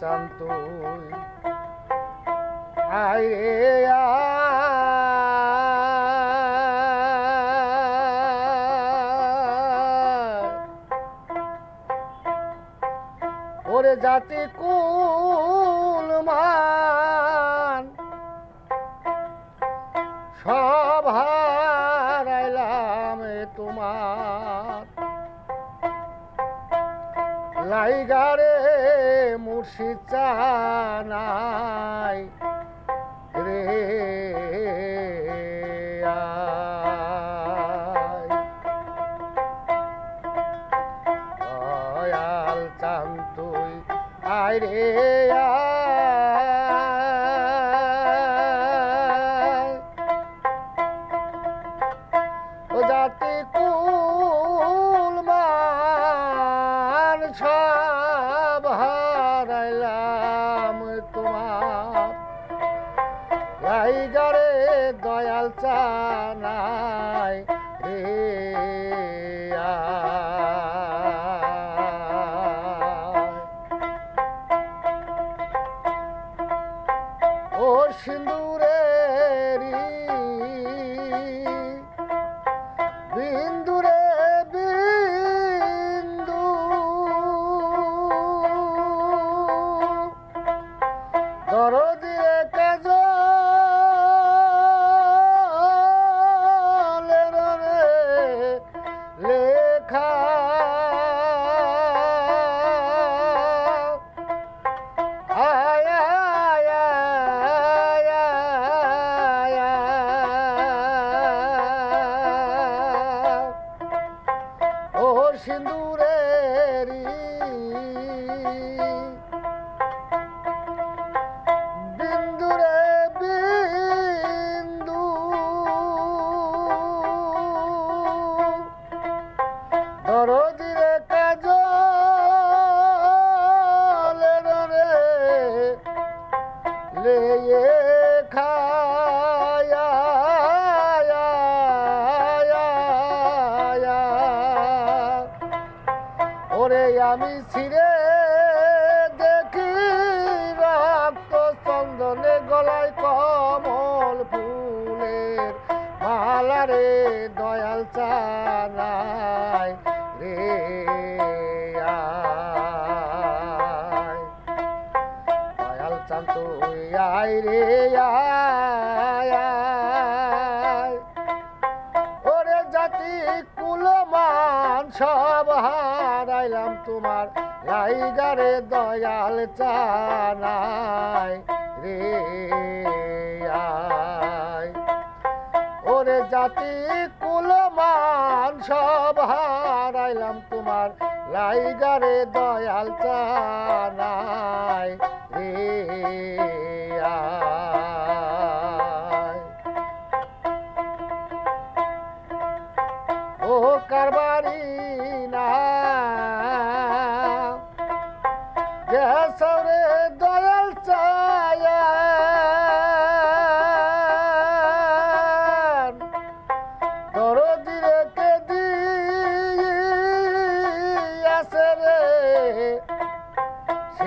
চান তুই আয়। ওরে জাতি কুল মান সব হারাইলাম তোমার লাইগারে মুর্শিদ চানাই। রে আয়াল চান তুই। আয় রে yeah. ও সিন্দুরেরি বিন্দুরে বিন্দু। দরদিরে ওরে আমি ছিঁড়ে দেখি রক্ত চন্দনে গলায় কমল ফুলের মালারে দয়াল চানাই রে। দয়াল চান তুই, আয় রে হারাইলাম তোমার লাইগারে দয়াল চানাই রে ওরে জাতি কুলমান সব হারাইলাম তোমার লাইগারে দয়াল চানাই রে। ও কারবারি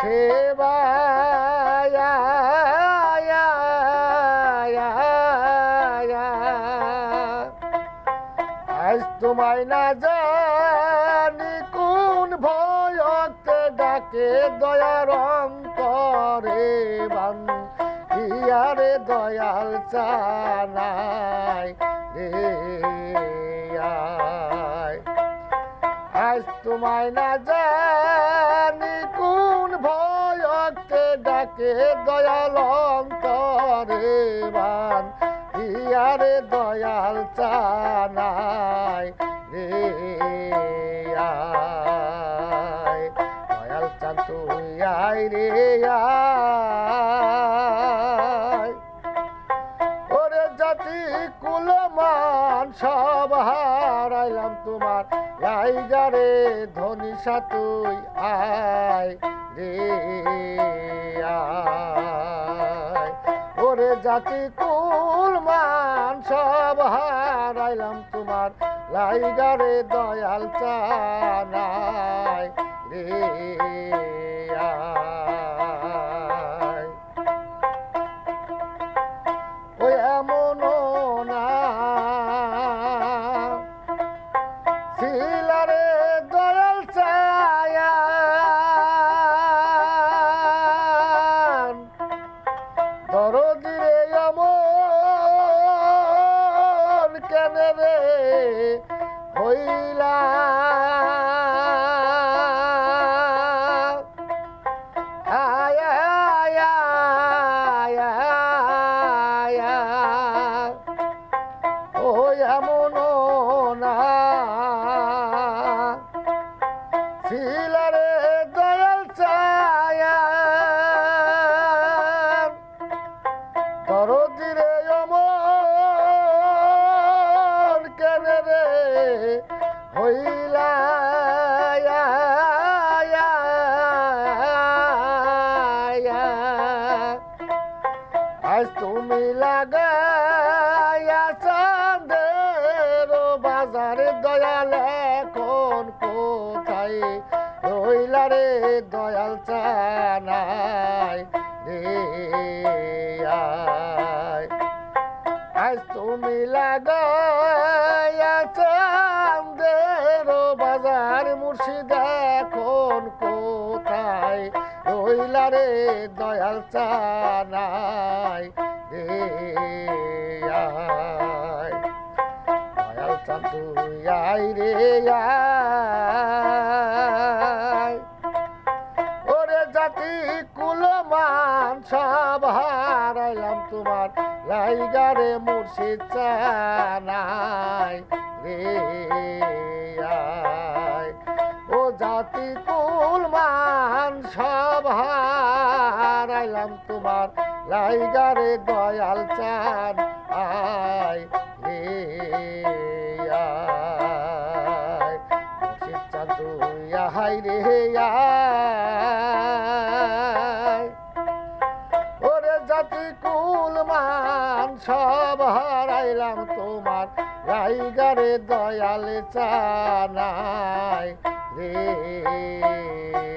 সেবায়া আজ না জানি কোন ভয়তে ডাকে, দয়ার অন্তরে বান ইয়ারে দয়াল চানাই রে। আজ তোমায় না জানি ডাকে দয়াল অন্তরে বান ইয়ারে দয়াল চানাই রে। দয়াল চান তুই আই রে ওরে জাতি কুলমান সব হারাইলাম তোমার লাইগারে ধনী সাতুই আয় রে ওরে জাতি কুল মান সব হারাইলাম তোমার লাইগারে দয়াল চায় রে। আয় আজ তুমি লাগাইয়া চাঁদের বাজারে দয়াল এখন কোথায়? রইলা রে দয়াল চানাই, রে আজ তুমি লাগাইয়া দয়াল চানাই দয়াল চান তুই আয় রে ওরে জাতি কুলমান সব হারাইলাম তোমার লাইগারে মুর্শিদ চানাই, রে আয় ও জাতি সব হারাইলাম তোমার লাইগারে দয়াল চান আয় রে, আয়। তুই আহাই রে ওরে জাতি কুলমান সব হারাইলাম তোমার রাইগারে দয়াল চানাই হে